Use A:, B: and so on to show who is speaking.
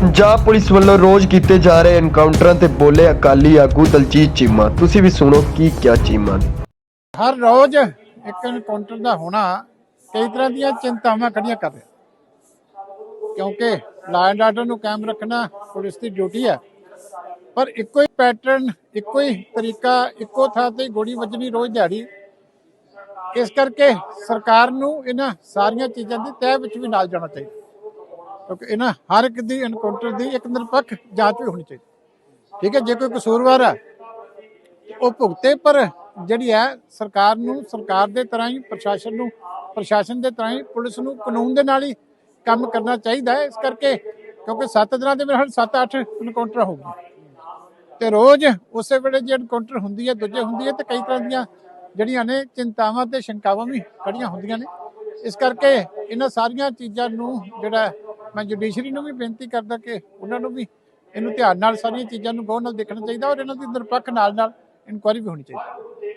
A: Punjab police ਵੱਲੋਂ ਰੋਜ਼ ਕੀਤੇ ਜਾ ਰਹੇ ਐਨਕਾਊਂਟਰਾਂ ਤੇ ਬੋਲੇ ਅਕਾਲੀ ਆਗੂ ਦਲਜੀਤ ਚੀਮਾ। ਤੁਸੀਂ ਵੀ ਸੁਣੋ ਕੀ ਕਿਆ ਚੀਮਾ ਨੇ।
B: ਹਰ ਰੋਜ਼ ਇੱਕ ਐਨਕਾਊਂਟਰ ਦਾ ਹੋਣਾ ਕਈ ਤਰ੍ਹਾਂ ਦੀਆਂ ਚਿੰਤਾਵਾਂ ਖੜੀਆਂ ਕਰ ਰਿਹਾ। ਕਿਉਂਕਿ ਲਾਅ ਆਰਡਰ ਨੂੰ ਕਾਇਮ ਰੱਖਣਾ ਪੁਲਿਸ ਦੀ ਡਿਊਟੀ ਹੈ। ਪਰ ਇੱਕੋ ਹੀ ਪੈਟਰਨ ਇੱਕੋ ਹੀ ਤਰੀਕਾ, ਇੱਕੋ ਥਾਂ ਤੇ ਗੋਲੀ ਵੱਜਣੀ ਰੋਜ਼ ਦਿਹਾੜੀ। ਇਸ ਕਰਕੇ ਸਰਕਾਰ ਨੂੰ ਇਹਨਾਂ ਸਾਰੀਆਂ ਚੀਜ਼ਾਂ ਦੀ ਤਹਿ ਵਿੱਚ ਵੀ ਨਾਲ ਜਾਣਾ ਚਾਹੀਦਾ। ਕਿਉਂਕਿ ਇਹਨਾਂ ਹਰ ਇੱਕ ਦੀ ਐਨਕਾਊਂਟਰ ਦੀ ਇੱਕ ਨਿਰਪੱਖ ਜਾਂਚ ਵੀ ਹੋਣੀ ਚਾਹੀਦੀ। ਠੀਕ ਹੈ, ਜੇ ਕੋਈ ਕਸੂਰਵਾਰ ਹੈ, ਉਹ ਭੁਗਤੇ, ਪਰ ਜਿਹੜੀ ਹੈ ਸਰਕਾਰ ਨੂੰ, ਸਰਕਾਰ ਦੇ ਤਰ੍ਹਾਂ ਹੀ, ਪ੍ਰਸ਼ਾਸਨ ਨੂੰ, ਪ੍ਰਸ਼ਾਸਨ ਦੇ ਤਰ੍ਹਾਂ ਹੀ, ਪੁਲਿਸ ਨੂੰ ਕਾਨੂੰਨ ਦੇ ਨਾਲ ਹੀ ਕੰਮ ਕਰਨਾ ਚਾਹੀਦਾ ਹੈ। ਇਸ ਕਰਕੇ ਕਿਉਂਕਿ 7 ਦਿਨਾਂ ਦੇ ਮੇਰੇ ਹਾਲ 7-8 ਐਨਕਾਊਂਟਰ ਹੋ ਗਏ ਤੇ ਰੋਜ਼ ਉਸੇ ਵੇਲੇ ਜੇ ਐਨਕਾਊਂਟਰ ਹੁੰਦੀ ਹੈ, ਦੂਜੇ ਹੁੰਦੀ ਹੈ, ਤੇ ਕਈ ਤਰ੍ਹਾਂ ਦੀਆਂ ਜਿਹੜੀਆਂ ਨੇ ਚਿੰਤਾਵਾਂ ਤੇ ਸ਼ੰਕਾਵਾਂ ਵੀ ਖੜੀਆਂ ਹੁੰਦੀਆਂ ਨੇ। ਇਸ ਕਰਕੇ ਇਹਨਾਂ ਸਾਰੀਆਂ ਚੀਜ਼ਾਂ ਨੂੰ ਜਿਹੜਾ ਮੈਂ ਜੁਡੀਸ਼ਰੀ ਨੂੰ ਵੀ ਬੇਨਤੀ ਕਰਦਾ ਕਿ ਉਹਨਾਂ ਨੂੰ ਵੀ ਇਹਨੂੰ ਧਿਆਨ ਨਾਲ ਸਾਰੀਆਂ ਚੀਜ਼ਾਂ ਨੂੰ ਗੌਰ ਨਾਲ ਦੇਖਣਾ ਚਾਹੀਦਾ ਔਰ ਇਹਨਾਂ ਦੀ ਨਿਰਪੱਖ ਨਾਲ ਨਾਲ ਇਨਕੁਆਇਰੀ ਵੀ ਹੋਣੀ ਚਾਹੀਦੀ।